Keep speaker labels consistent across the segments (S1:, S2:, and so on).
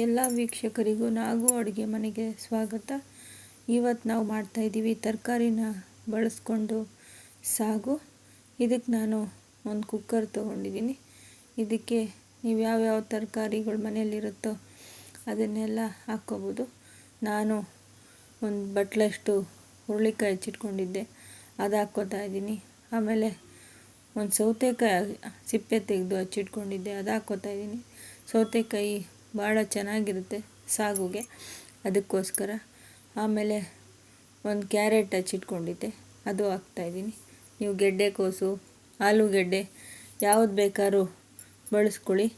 S1: ಎಲ್ಲ ವೀಕ್ಷಕರಿಗೂ ನಾಗು ಅಡುಗೆ ಮನೆಗೆ ಸ್ವಾಗತ. ಇವತ್ತು ನಾವು ಮಾಡ್ತಾಯಿದ್ದೀವಿ ತರಕಾರಿನ ಬಳಸ್ಕೊಂಡು ಸಾಗು. ಇದಕ್ಕೆ ನಾನು ಒಂದು ಕುಕ್ಕರ್ ತೊಗೊಂಡಿದ್ದೀನಿ. ಇದಕ್ಕೆ ನೀವು ಯಾವ್ಯಾವ ತರಕಾರಿಗಳು ಮನೆಯಲ್ಲಿರುತ್ತೋ ಅದನ್ನೆಲ್ಲ ಹಾಕ್ಕೋಬೋದು. ನಾನು ಒಂದು ಬಟ್ಲಷ್ಟು ಹುರುಳಿಕಾಯಿ ಹೆಚ್ಚಿಟ್ಕೊಂಡಿದ್ದೆ ಅದು ಹಾಕ್ಕೋತಾ ಇದ್ದೀನಿ. ಆಮೇಲೆ ಒಂದು ಸೌತೆಕಾಯಿ ಸಿಪ್ಪೆ ತೆಗೆದು ಹಚ್ಚಿಟ್ಕೊಂಡಿದ್ದೆ ಅದು ಹಾಕ್ಕೋತಾ ಇದ್ದೀನಿ. ಸೌತೆಕಾಯಿ ಭಾಳ ಚೆನ್ನಾಗಿರುತ್ತೆ ಸಾಗುಗೆ. ಅದಕ್ಕೋಸ್ಕರ ಆಮೇಲೆ ಒಂದು ಕ್ಯಾರೆಟ್ ಹಚ್ಚಿಟ್ಕೊಂಡಿದ್ದೆ ಅದು ಹಾಕ್ತಾಯಿದ್ದೀನಿ ನೀವು ಗೆಡ್ಡೆಕೋಸು ಆಲೂಗೆಡ್ಡೆ ಯಾವ್ದು ಬೇಕಾದ್ರೂ ಬಳಸ್ಕೊಳ್ಳಿ.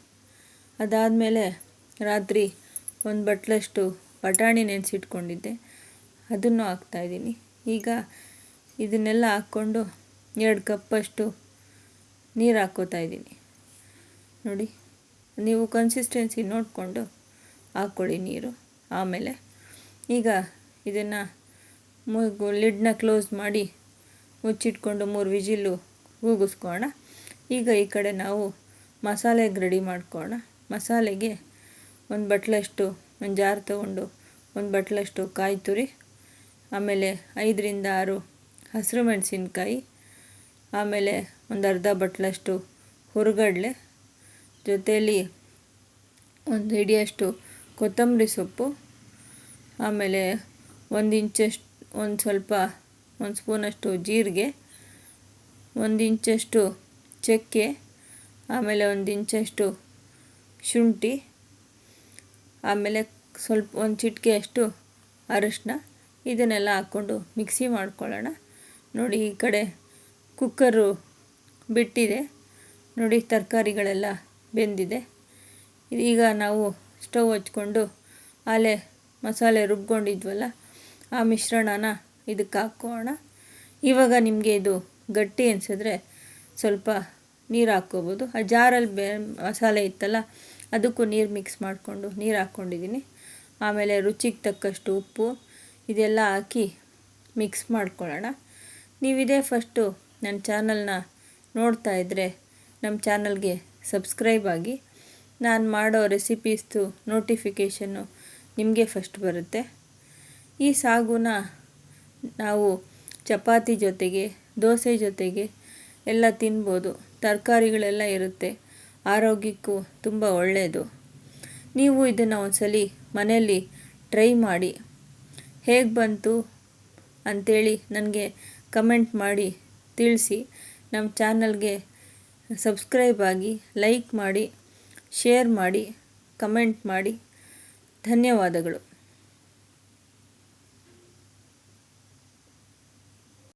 S1: ಅದಾದಮೇಲೆ ರಾತ್ರಿ ಒಂದು ಬಟ್ಲಷ್ಟು ಬಟಾಣಿ ನೆನೆಸಿಟ್ಕೊಂಡಿದ್ದೆ. ಅದನ್ನು ಹಾಕ್ತಾಯಿದ್ದೀನಿ ಈಗ ಇದನ್ನೆಲ್ಲ ಹಾಕ್ಕೊಂಡು ಎರಡು ಕಪ್ಪಷ್ಟು ನೀರು ಹಾಕ್ಕೋತಾ ಇದ್ದೀನಿ. ನೋಡಿ. ನೀವು ಕನ್ಸಿಸ್ಟೆನ್ಸಿ ನೋಡಿಕೊಂಡು ಹಾಕ್ಕೊಳ್ಳಿ ನೀರು. ಆಮೇಲೆ ಈಗ ಇದನ್ನು ಮೂಗು ಲಿಡ್ನ ಕ್ಲೋಸ್ ಮಾಡಿ ಮುಚ್ಚಿಟ್ಕೊಂಡು ಮೂರು ವಿಜಿಲ್ಲು ಕೂಗಿಸ್ಕೋಣ ಈಗ ಈ ಕಡೆ ನಾವು ಮಸಾಲೆಗೆ ರೆಡಿ ಮಾಡ್ಕೋಣ ಮಸಾಲೆಗೆ ಒಂದು ಬಟ್ಲಷ್ಟು, ಒಂದು ಜಾರ್ ತಗೊಂಡು ಒಂದು ಬಟ್ಲಷ್ಟು ಕಾಯಿ ತುರಿ, ಆಮೇಲೆ ಐದರಿಂದ ಆರು ಹಸಿರು ಮೆಣಸಿನ್ಕಾಯಿ, ಆಮೇಲೆ ಒಂದು ಅರ್ಧ ಬಟ್ಲಷ್ಟು ಹುರುಗಡ್ಲೆ ಜೊತೆಯಲ್ಲಿ ಒಂದು ಹಿಡಿಯಷ್ಟು ಕೊತ್ತಂಬರಿ ಸೊಪ್ಪು, ಆಮೇಲೆ ಒಂದು ಇಂಚಷ್ಟು, ಒಂದು ಸ್ವಲ್ಪ, ಒಂದು ಸ್ಪೂನಷ್ಟು ಜೀರಿಗೆ, ಒಂದು ಇಂಚಷ್ಟು ಚಕ್ಕೆ, ಆಮೇಲೆ ಒಂದು ಇಂಚಷ್ಟು ಶುಂಠಿ, ಆಮೇಲೆ ಸ್ವಲ್ಪ ಒಂದು ಚಿಟಿಕೆಯಷ್ಟು ಅರಶಿನ ಇದನ್ನೆಲ್ಲ ಹಾಕ್ಕೊಂಡು ಮಿಕ್ಸಿ ಮಾಡ್ಕೊಳ್ಳೋಣ. ನೋಡಿ ಈ ಕಡೆ ಕುಕ್ಕರು ಬಿಟ್ಟಿದೆ. ನೋಡಿ ತರಕಾರಿಗಳೆಲ್ಲ ಬೆಂದಿದೆ. ಈಗ ನಾವು ಸ್ಟವ್ ಹಚ್ಕೊಂಡು ಆಲೆ ಮಸಾಲೆ ರುಬ್ಕೊಂಡಿದ್ವಲ್ಲ, ಆ ಮಿಶ್ರಣನ ಇದಕ್ಕೆ ಹಾಕ್ಕೋಣ ಇವಾಗ ನಿಮಗೆ ಇದು ಗಟ್ಟಿ ಅನಿಸಿದ್ರೆ ಸ್ವಲ್ಪ ನೀರು ಹಾಕ್ಕೋಬೋದು. ಆ ಜಾರಲ್ಲಿ ಬೆ, ಮಸಾಲೆ ಇತ್ತಲ್ಲ, ಅದಕ್ಕೂ ನೀರು ಮಿಕ್ಸ್ ಮಾಡಿಕೊಂಡು ನೀರು ಹಾಕ್ಕೊಂಡಿದ್ದೀನಿ ಆಮೇಲೆ ರುಚಿಗೆ ತಕ್ಕಷ್ಟು ಉಪ್ಪು, ಇದೆಲ್ಲ ಹಾಕಿ ಮಿಕ್ಸ್ ಮಾಡ್ಕೊಳ್ಳೋಣ. ನೀವಿದೇ ಫಸ್ಟು ನನ್ನ ಚಾನಲ್ನ ನೋಡ್ತಾ ಇದ್ದರೆ ನಮ್ಮ ಚಾನಲ್ಗೆ ಸಬ್ಸ್ಕ್ರೈಬ್ ಆಗಿ. ನಾನು ಮಾಡೋ ರೆಸಿಪೀಸ್ದು ನೋಟಿಫಿಕೇಷನ್ನು ನಿಮಗೆ ಫಸ್ಟ್ ಬರುತ್ತೆ. ಈ ಸಾಗುನ ನಾವು ಚಪಾತಿ ಜೊತೆಗೆ, ದೋಸೆ ಜೊತೆಗೆ ಎಲ್ಲ ತಿನ್ಬೋದು. ತರಕಾರಿಗಳೆಲ್ಲ ಇರುತ್ತೆ. ಆರೋಗ್ಯಕ್ಕೂ ತುಂಬ ಒಳ್ಳೆಯದು ನೀವು ಇದನ್ನು ಒಂದ್ಸಲಿ ಮನೆಯಲ್ಲಿ ಟ್ರೈ ಮಾಡಿ. ಹೇಗೆ ಬಂತು ಅಂಥೇಳಿ ನನಗೆ ಕಮೆಂಟ್ ಮಾಡಿ ತಿಳಿಸಿ. ನಮ್ಮ ಚಾನಲ್ಗೆ ಸಬ್ಸ್ಕ್ರೈಬ್ ಆಗಿ ಲೈಕ್ ಮಾಡಿ ಶೇರ್ ಮಾಡಿ ಕಮೆಂಟ್ ಮಾಡಿ. ಧನ್ಯವಾದಗಳು.